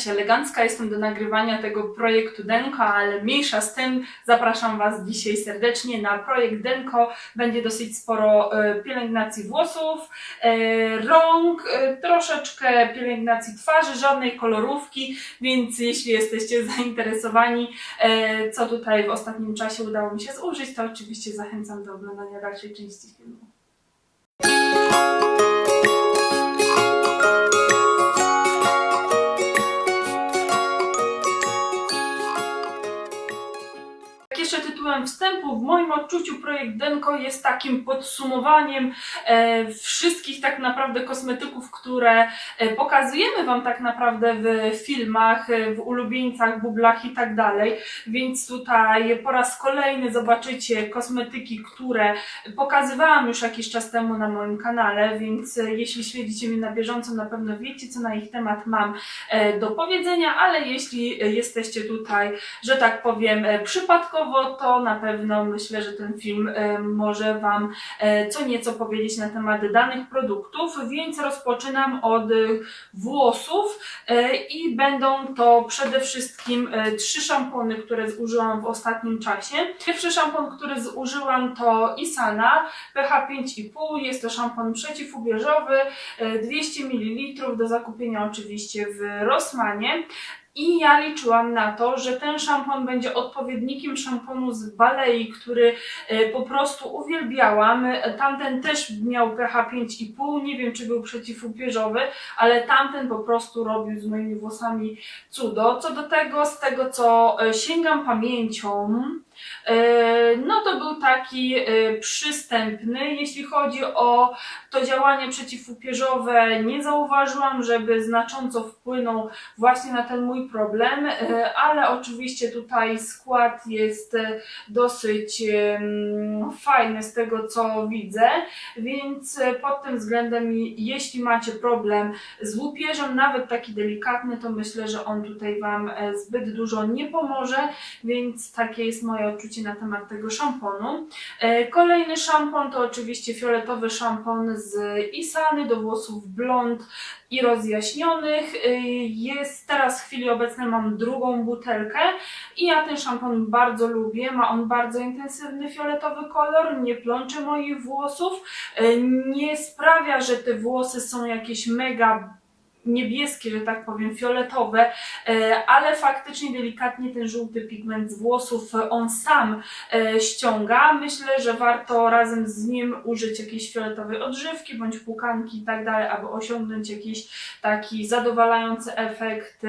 jakaś elegancka jestem do nagrywania tego projektu Denko, ale mniejsza z tym. Zapraszam Was dzisiaj serdecznie na projekt Denko. Będzie dosyć sporo e, pielęgnacji włosów, e, rąk, e, troszeczkę pielęgnacji twarzy, żadnej kolorówki, więc jeśli jesteście zainteresowani, co tutaj w ostatnim czasie udało mi się zużyć, to oczywiście zachęcam do oglądania dalszej części filmu. Tytułem wstępu, w moim odczuciu projekt Denko jest takim podsumowaniem e, wszystkich tak naprawdę kosmetyków, które e, pokazujemy Wam tak naprawdę w filmach, e, w ulubieńcach, bublach i tak dalej. Więc tutaj po raz kolejny zobaczycie kosmetyki, które pokazywałam już jakiś czas temu na moim kanale, więc jeśli śledzicie mnie na bieżąco, na pewno wiecie, co na ich temat mam do powiedzenia, ale jeśli jesteście tutaj, że tak powiem, przypadkowo, to na pewno myślę, że ten film e, może Wam e, co nieco powiedzieć na temat danych produktów, więc rozpoczynam od e, włosów i będą to przede wszystkim trzy szampony, które zużyłam w ostatnim czasie. Pierwszy szampon, który zużyłam to Isana pH 5,5, jest to szampon przeciwubieżowy, e, 200 ml do zakupienia oczywiście w Rossmanie. I ja liczyłam na to, że ten szampon będzie odpowiednikiem szamponu z Balei, który e, po prostu uwielbiałam. Tamten też miał pH 5,5, nie wiem czy był przeciwupierzowy, ale tamten po prostu robił z moimi włosami cudo. Co do tego, z tego co e, sięgam pamięcią, e, no to był taki przystępny. Jeśli chodzi o to działanie przeciwupierzowe, nie zauważyłam, żeby znacząco wpłynął właśnie na ten mój problem, e, ale oczywiście tutaj skład jest e, dosyć fajny z tego co widzę, więc e, pod tym względem, jeśli macie problem z łupieżem, nawet taki delikatny, to myślę, że on tutaj Wam zbyt dużo nie pomoże, więc takie jest moje odczucie na temat tego szamponu. Kolejny szampon to oczywiście fioletowy szampon z Isany do włosów blond i rozjaśnionych. Jest teraz w chwili obecnej mam drugą butelkę i ja ten szampon bardzo lubię. Ma on bardzo intensywny fioletowy kolor, nie plącze moich włosów, y, nie sprawia, że te włosy są jakieś mega niebieskie, że tak powiem, fioletowe, e, ale faktycznie delikatnie ten żółty pigment z włosów e, on sam e, ściąga. Myślę, że warto razem z nim użyć jakiejś fioletowej odżywki bądź płukanki i tak dalej, aby osiągnąć jakiś taki zadowalający efekt,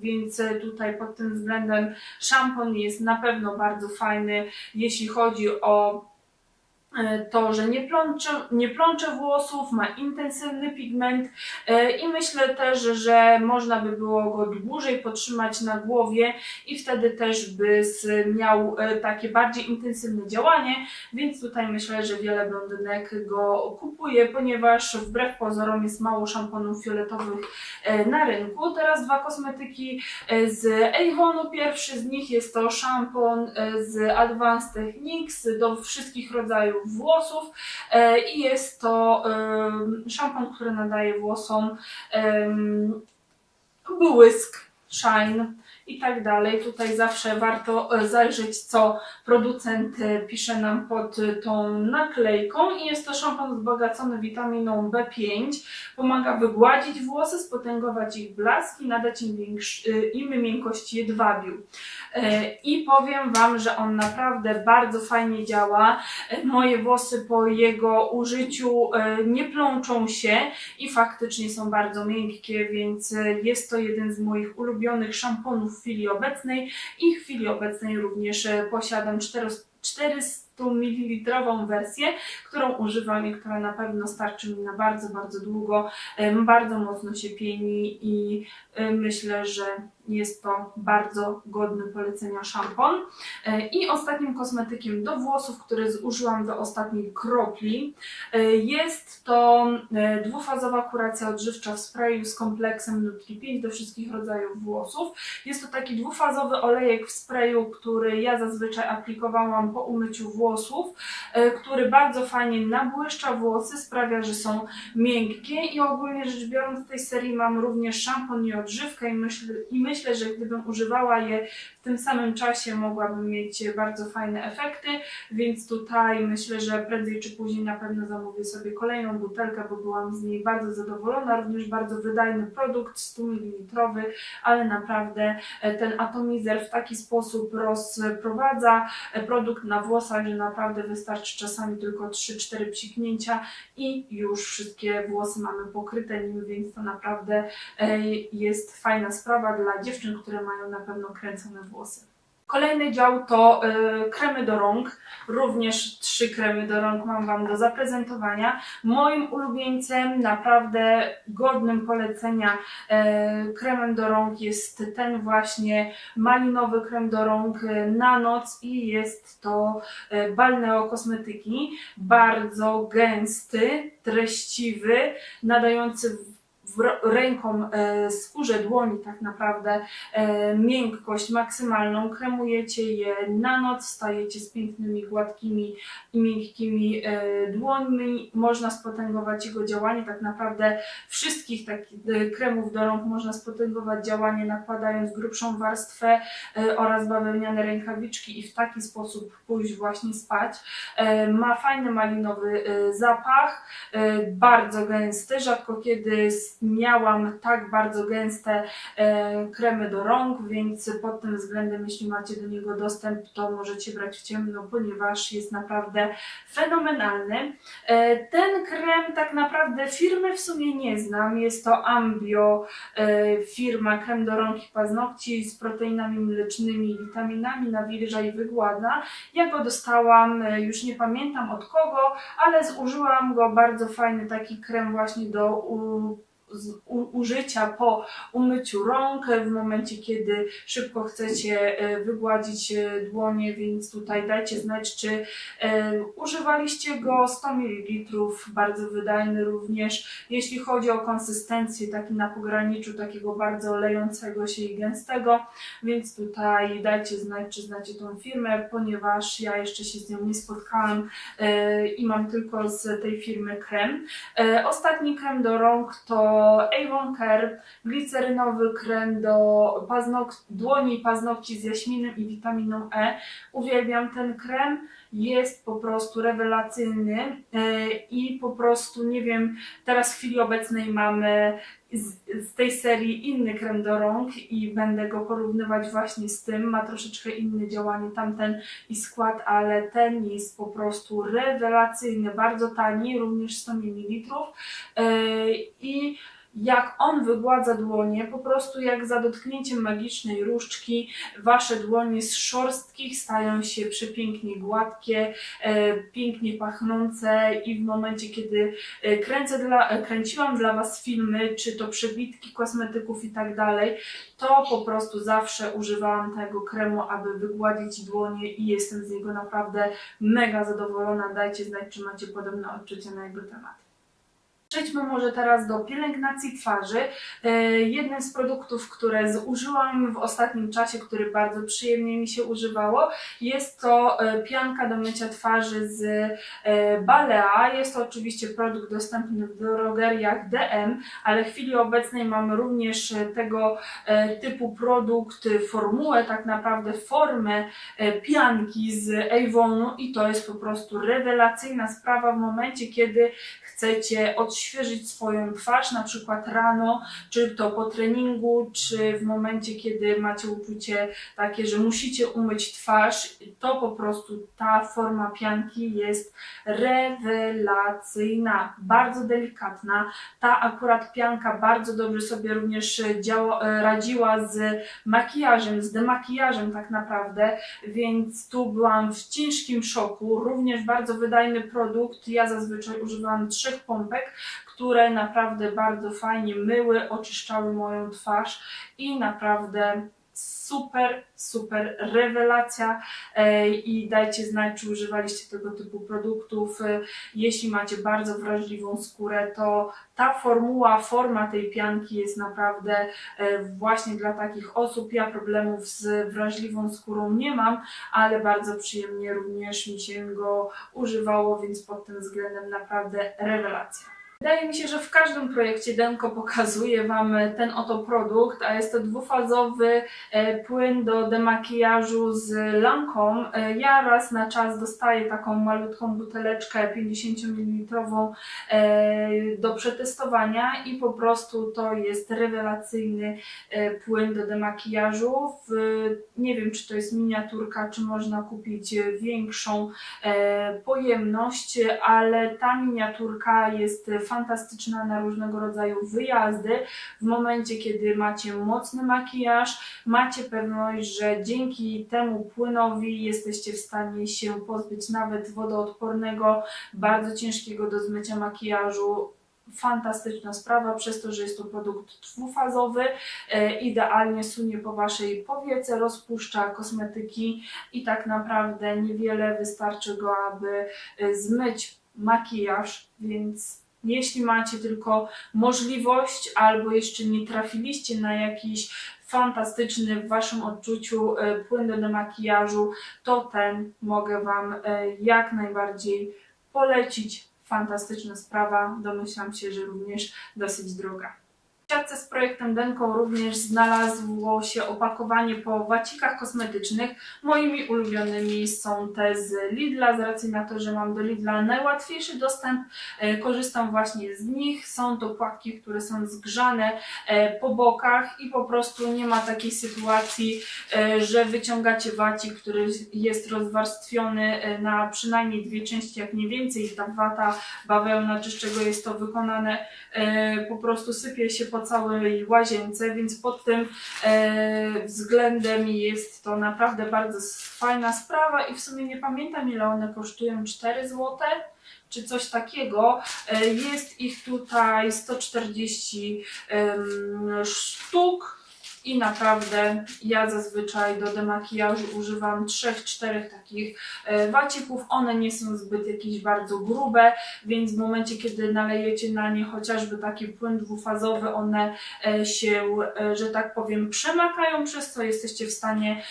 więc tutaj pod tym względem szampon jest na pewno bardzo fajny, jeśli chodzi o to, że nie plącze, nie plącze włosów, ma intensywny pigment e, i myślę też, że można by było go dłużej potrzymać na głowie i wtedy też by miał e, takie bardziej intensywne działanie, więc tutaj myślę, że wiele blondynek go kupuje, ponieważ wbrew pozorom jest mało szamponów fioletowych e, na rynku. Teraz dwa kosmetyki e, z Avonu. Pierwszy z nich jest to szampon e, z Advanced Techniques do wszystkich rodzajów włosów e, i jest to em, szampon, który nadaje włosom em, błysk, shine i tak dalej. Tutaj zawsze warto e, zajrzeć, co producent e, pisze nam pod e, tą naklejką. I jest to szampon wzbogacony witaminą B5. Pomaga wygładzić włosy, spotęgować ich blask i nadać im, im miękkość jedwabiu. I powiem Wam, że on naprawdę bardzo fajnie działa. Moje włosy po jego użyciu nie plączą się i faktycznie są bardzo miękkie, więc jest to jeden z moich ulubionych szamponów w chwili obecnej i w chwili obecnej również e, posiadam 400 400 ml wersję, którą używam i która na pewno starczy mi na bardzo, bardzo długo. Em, Bardzo mocno się pieni i e, myślę, że jest to bardzo godny polecenia szampon. E, I ostatnim kosmetykiem do włosów, który zużyłam do ostatniej kropli, e, jest to e, dwufazowa kuracja odżywcza w sprayu z kompleksem Nutri-5 do wszystkich rodzajów włosów. Jest to taki dwufazowy olejek w sprayu, który ja zazwyczaj aplikowałam po umyciu włosów, który bardzo fajnie nabłyszcza włosy, sprawia, że są miękkie i ogólnie rzecz biorąc w tej serii mam również szampon i odżywkę i myślę, i myślę, że gdybym używała je w tym samym czasie mogłabym mieć bardzo fajne efekty, więc tutaj myślę, że prędzej czy później na pewno zamówię sobie kolejną butelkę, bo byłam z niej bardzo zadowolona, również bardzo wydajny produkt, 100 ml, ale naprawdę e, ten atomizer w taki sposób rozprowadza e, produkt na włosach, że naprawdę wystarczy czasami tylko 3-4 psiknięcia i już wszystkie włosy mamy pokryte nim, więc to naprawdę e, jest fajna sprawa dla dziewczyn, które mają na pewno kręcone włosy. Kolejny dział to e, kremy do rąk. Również trzy kremy do rąk mam Wam do zaprezentowania. Moim ulubieńcem, naprawdę godnym polecenia e, kremem do rąk jest ten właśnie malinowy krem do rąk na noc i jest to e, Balneo Kosmetyki. Bardzo gęsty, treściwy, nadający ręką e, skórze dłoni tak naprawdę e, miękkość maksymalną, kremujecie je na noc, stajecie z pięknymi, gładkimi i miękkimi e, dłońmi. Można spotęgować jego działanie, tak naprawdę wszystkich takich e, kremów do rąk można spotęgować działanie nakładając grubszą warstwę oraz bawełniane rękawiczki i w taki sposób pójść właśnie spać. Ma fajny malinowy zapach, bardzo gęsty, rzadko kiedy miałam tak bardzo gęste e, kremy do rąk, więc pod tym względem, jeśli macie do niego dostęp, to możecie brać w ciemno, ponieważ jest naprawdę fenomenalny. E, Ten krem tak naprawdę firmy w sumie nie znam, jest to Ambio, e, firma krem do rąk i paznokci z proteinami mlecznymi witaminami nawilża i wygładza. Ja go dostałam, już nie pamiętam od kogo, ale zużyłam go, bardzo fajny taki krem właśnie do użycia po umyciu rąk, w momencie kiedy szybko chcecie e, wygładzić e, dłonie, więc tutaj dajcie znać, czy e, używaliście go 100 ml, bardzo wydajny również. Jeśli chodzi o konsystencję, taki na pograniczu takiego bardzo lejącego się i gęstego, więc tutaj dajcie znać, czy znacie tą firmę, ponieważ ja jeszcze się z nią nie spotkałam i mam tylko z tej firmy krem. Ostatni krem do rąk to Avon Care, glicerynowy krem do paznok- dłoni i paznokci z jaśminem i witaminą E. Uwielbiam ten krem, jest po prostu rewelacyjny e, i po prostu nie wiem, teraz w chwili obecnej mamy z, z tej serii inny krem do rąk i będę go porównywać właśnie z tym. Ma troszeczkę inne działanie tamten i skład, ale ten jest po prostu rewelacyjny, bardzo tani, również 100 ml. E, I jak on wygładza dłonie, po prostu jak za dotknięciem magicznej różdżki, wasze dłonie z szorstkich stają się przepięknie gładkie, e, pięknie pachnące i w momencie, kiedy e, kręcę dla, e, kręciłam dla was filmy, czy to przebitki kosmetyków i tak dalej, to po prostu zawsze używałam tego kremu, aby wygładzić dłonie i jestem z niego naprawdę mega zadowolona. Dajcie znać, czy macie podobne odczucia na jego temat. Przejdźmy może teraz do pielęgnacji twarzy. E, Jednym z produktów, które zużyłam w ostatnim czasie, który bardzo przyjemnie mi się używało, jest to e, pianka do mycia twarzy z e, Balea. Jest to oczywiście produkt dostępny w drogeriach DM, ale w chwili obecnej mamy również tego typu produkt, formułę, tak naprawdę formę pianki z Avonu i to jest po prostu rewelacyjna sprawa w momencie, kiedy chcecie odświeżyć swoją twarz, na przykład rano, czy to po treningu, czy w momencie, kiedy macie uczucie takie, że musicie umyć twarz, to po prostu ta forma pianki jest rewelacyjna, bardzo delikatna. Ta akurat pianka bardzo dobrze sobie również działa, radziła z makijażem, z demakijażem tak naprawdę, więc tu byłam w ciężkim szoku. Również bardzo wydajny produkt. Ja zazwyczaj używam trzech pompek, które naprawdę bardzo fajnie myły, oczyszczały moją twarz i naprawdę super, super rewelacja i dajcie znać, czy używaliście tego typu produktów. E, Jeśli macie bardzo wrażliwą skórę, to ta formuła, forma tej pianki jest naprawdę e, właśnie dla takich osób. Ja problemów z wrażliwą skórą nie mam, ale bardzo przyjemnie również mi się go używało, więc pod tym względem naprawdę rewelacja. Wydaje mi się, że w każdym projekcie Denko pokazuje Wam ten oto produkt, a jest to dwufazowy e, płyn do demakijażu z Lancome. E, Ja raz na czas dostaję taką malutką buteleczkę 50 ml e, do przetestowania i po prostu to jest rewelacyjny e, płyn do demakijażu. Nie wiem, czy to jest miniaturka, czy można kupić e, większą e, pojemność, ale ta miniaturka jest fantastyczna na różnego rodzaju wyjazdy. W momencie, kiedy macie mocny makijaż, macie pewność, że dzięki temu płynowi jesteście w stanie się pozbyć nawet wodoodpornego, bardzo ciężkiego do zmycia makijażu. Fantastyczna sprawa, przez to, że jest to produkt dwufazowy, e, idealnie sunie po waszej powiece, rozpuszcza kosmetyki i tak naprawdę niewiele wystarczy go, aby e, zmyć makijaż, więc jeśli macie tylko możliwość albo jeszcze nie trafiliście na jakiś fantastyczny w waszym odczuciu e, płyn do demakijażu, to ten mogę wam e, jak najbardziej polecić. Fantastyczna sprawa, domyślam się, że również dosyć droga. Siatce z projektem Denko również znalazło się opakowanie po wacikach kosmetycznych. Moimi ulubionymi są te z Lidla, z racji na to, że mam do Lidla najłatwiejszy dostęp. E, Korzystam właśnie z nich. Są to płatki, które są zgrzane e, po bokach i po prostu nie ma takiej sytuacji, e, że wyciągacie wacik, który jest rozwarstwiony na przynajmniej dwie części, jak nie więcej. Ta wata bawełna, czy z czego jest to wykonane, po prostu sypie się po całej łazience, więc pod tym e, względem jest to naprawdę bardzo fajna sprawa i w sumie nie pamiętam ile one kosztują, 4 zł czy coś takiego. E, Jest ich tutaj 140 em, sztuk. I naprawdę ja zazwyczaj do demakijażu używam 3-4 takich e, wacików. One nie są zbyt jakieś bardzo grube, więc w momencie, kiedy nalejecie na nie chociażby taki płyn dwufazowy, one e, się, e, że tak powiem, przemakają, przez co jesteście w stanie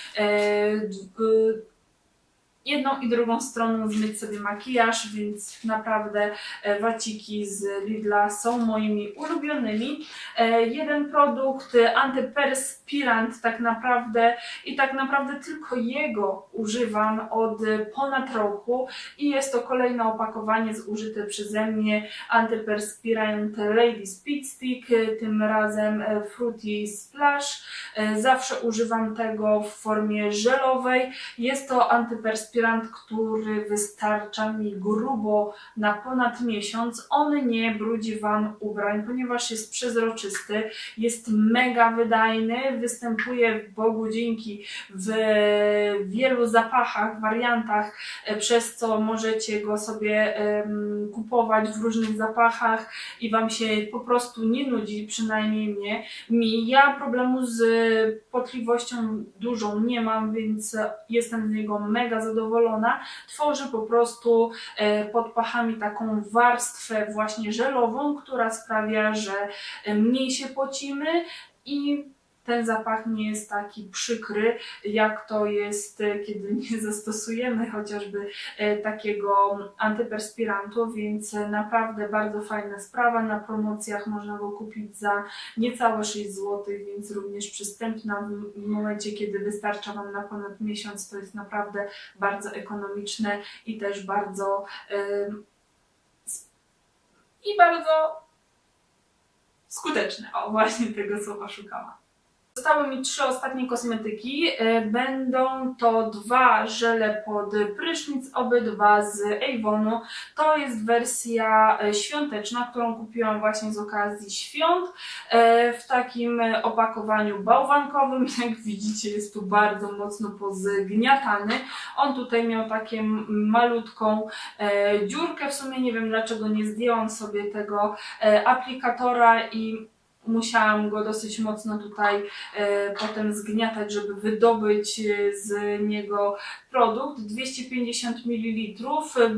jedną i drugą stroną zmyć sobie makijaż, więc naprawdę e, waciki z Lidla są moimi ulubionymi. E, Jeden produkt, e, antyperspirant tak naprawdę i tak naprawdę tylko jego używam od ponad roku i jest to kolejne opakowanie zużyte przeze mnie antyperspirant Lady Speed Stick, tym razem Fruity Splash. Zawsze używam tego w formie żelowej. Jest to antyperspirant, który wystarcza mi grubo na ponad miesiąc. On nie brudzi Wam ubrań, ponieważ jest przezroczysty, jest mega wydajny, występuje Bogu dzięki w wielu zapachach, wariantach, e, przez co możecie go sobie kupować w różnych zapachach i Wam się po prostu nie nudzi, przynajmniej mnie. Mi. Ja problemu z potliwością dużą nie mam, więc jestem z niego mega zadowolona. Tworzy po prostu e, pod pachami taką warstwę właśnie żelową, która sprawia, że e, mniej się pocimy i ten zapach nie jest taki przykry, jak to jest, e, kiedy nie zastosujemy chociażby e, takiego antyperspirantu, więc e, naprawdę bardzo fajna sprawa. Na promocjach można go kupić za niecałe 6 zł, więc również przystępna w- momencie, kiedy wystarcza Wam na ponad miesiąc. To jest naprawdę bardzo ekonomiczne i też bardzo i bardzo skuteczne. O, właśnie tego słowa szukałam. Zostały mi trzy ostatnie kosmetyki. E, Będą to dwa żele pod prysznic, obydwa z Avonu. To jest wersja e, świąteczna, którą kupiłam właśnie z okazji świąt e, w takim opakowaniu bałwankowym. Jak widzicie, jest tu bardzo mocno pozgniatany. On tutaj miał takie malutką dziurkę. W sumie nie wiem dlaczego nie zdjęłam sobie tego aplikatora i musiałam go dosyć mocno tutaj e, potem zgniatać, żeby wydobyć e, z niego produkt. 250 ml,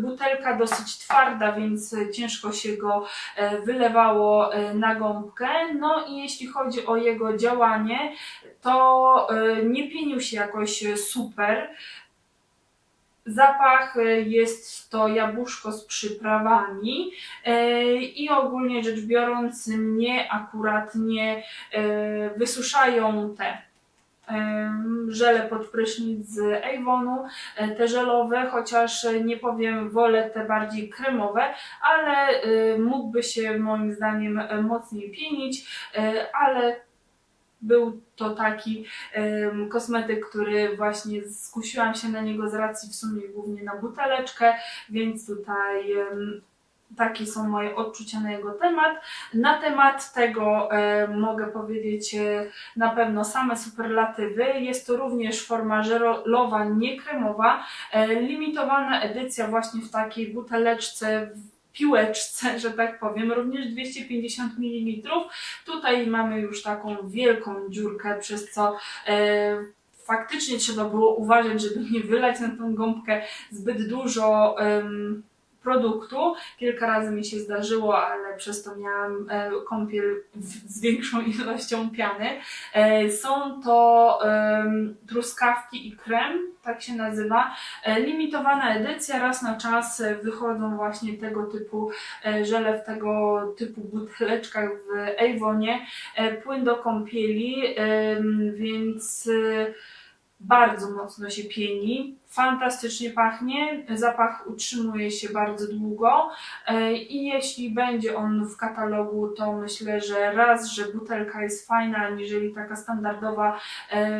butelka dosyć twarda, więc e, ciężko się go e, wylewało e, na gąbkę. No i jeśli chodzi o jego działanie, to e, nie pienił się jakoś e, super. Zapach e, jest to jabłuszko z przyprawami e, i ogólnie rzecz biorąc mnie akurat nie e, wysuszają te żele pod prysznic z Avonu, te żelowe, chociaż nie powiem, wolę te bardziej kremowe, ale mógłby się moim zdaniem mocniej pienić, ale był to taki em, kosmetyk, który właśnie skusiłam się na niego z racji w sumie głównie na buteleczkę, więc tutaj em, takie są moje odczucia na jego temat. Na temat tego mogę powiedzieć e, na pewno same superlatywy. Jest to również forma żelowa, nie kremowa, e, limitowana edycja właśnie w takiej buteleczce w piłeczce, że tak powiem, również 250 ml. Tutaj mamy już taką wielką dziurkę, przez co e, faktycznie trzeba było uważać, żeby nie wylać na tą gąbkę zbyt dużo em, produktu. Kilka razy mi się zdarzyło, ale przez to miałam e, kąpiel z większą ilością piany. E, są to truskawki i krem, tak się nazywa. E, limitowana edycja, raz na czas wychodzą właśnie tego typu żele w tego typu buteleczkach w Avonie. Płyn do kąpieli, więc bardzo mocno się pieni, fantastycznie pachnie, zapach utrzymuje się bardzo długo e, i jeśli będzie on w katalogu, to myślę, że raz, że butelka jest fajna, aniżeli taka standardowa e,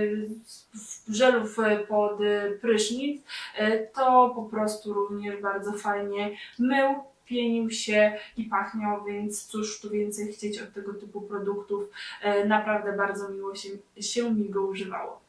żelów pod prysznic, e, to po prostu również bardzo fajnie mył, pienił się i pachniał, więc cóż tu więcej chcieć od tego typu produktów. Naprawdę bardzo miło się, się mi go używało.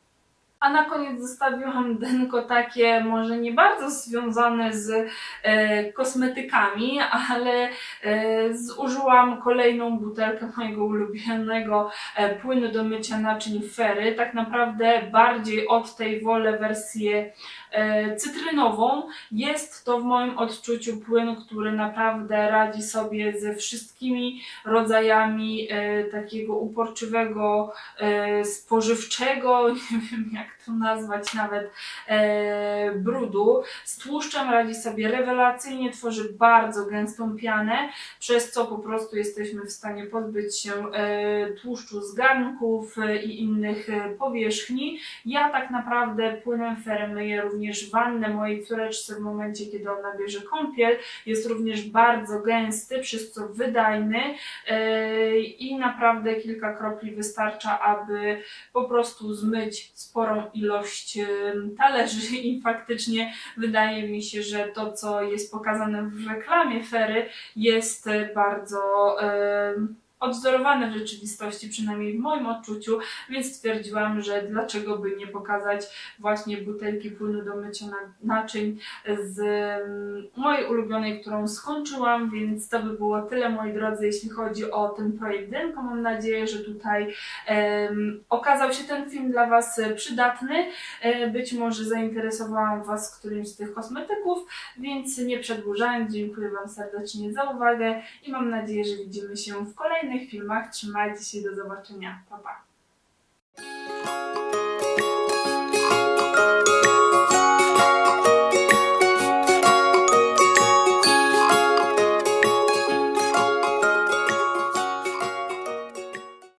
A na koniec zostawiłam denko takie, może nie bardzo związane z e, kosmetykami, ale e, zużyłam kolejną butelkę mojego ulubionego e, płynu do mycia naczyń Fery. Tak naprawdę bardziej od tej wolę wersję e, cytrynową. Jest to w moim odczuciu płyn, który naprawdę radzi sobie ze wszystkimi rodzajami e, takiego uporczywego, e, spożywczego, nie wiem jak to nazwać nawet, e, brudu. Z tłuszczem radzi sobie rewelacyjnie, tworzy bardzo gęstą pianę, przez co po prostu jesteśmy w stanie pozbyć się e, tłuszczu z garnków e, i innych e, powierzchni. Ja tak naprawdę płynem Ferry myję również wannę mojej córeczce w momencie, kiedy ona bierze kąpiel. Jest również bardzo gęsty, przez co wydajny e, i naprawdę kilka kropli wystarcza, aby po prostu zmyć sporą ilość em, talerzy i faktycznie wydaje mi się, że to, co jest pokazane w reklamie Fery jest bardzo em, odwzorowane w rzeczywistości, przynajmniej w moim odczuciu, więc stwierdziłam, że dlaczego by nie pokazać właśnie butelki płynu do mycia na- naczyń z mm, mojej ulubionej, którą skończyłam, więc to by było tyle moi drodzy, jeśli chodzi o ten projekt Denko. Mam nadzieję, że tutaj em, okazał się ten film dla Was przydatny. E, być może zainteresowałam Was którymś z tych kosmetyków, więc nie przedłużając, dziękuję Wam serdecznie za uwagę i mam nadzieję, że widzimy się w kolejnych filmach. Trzymajcie się do zobaczenia. Pa, pa.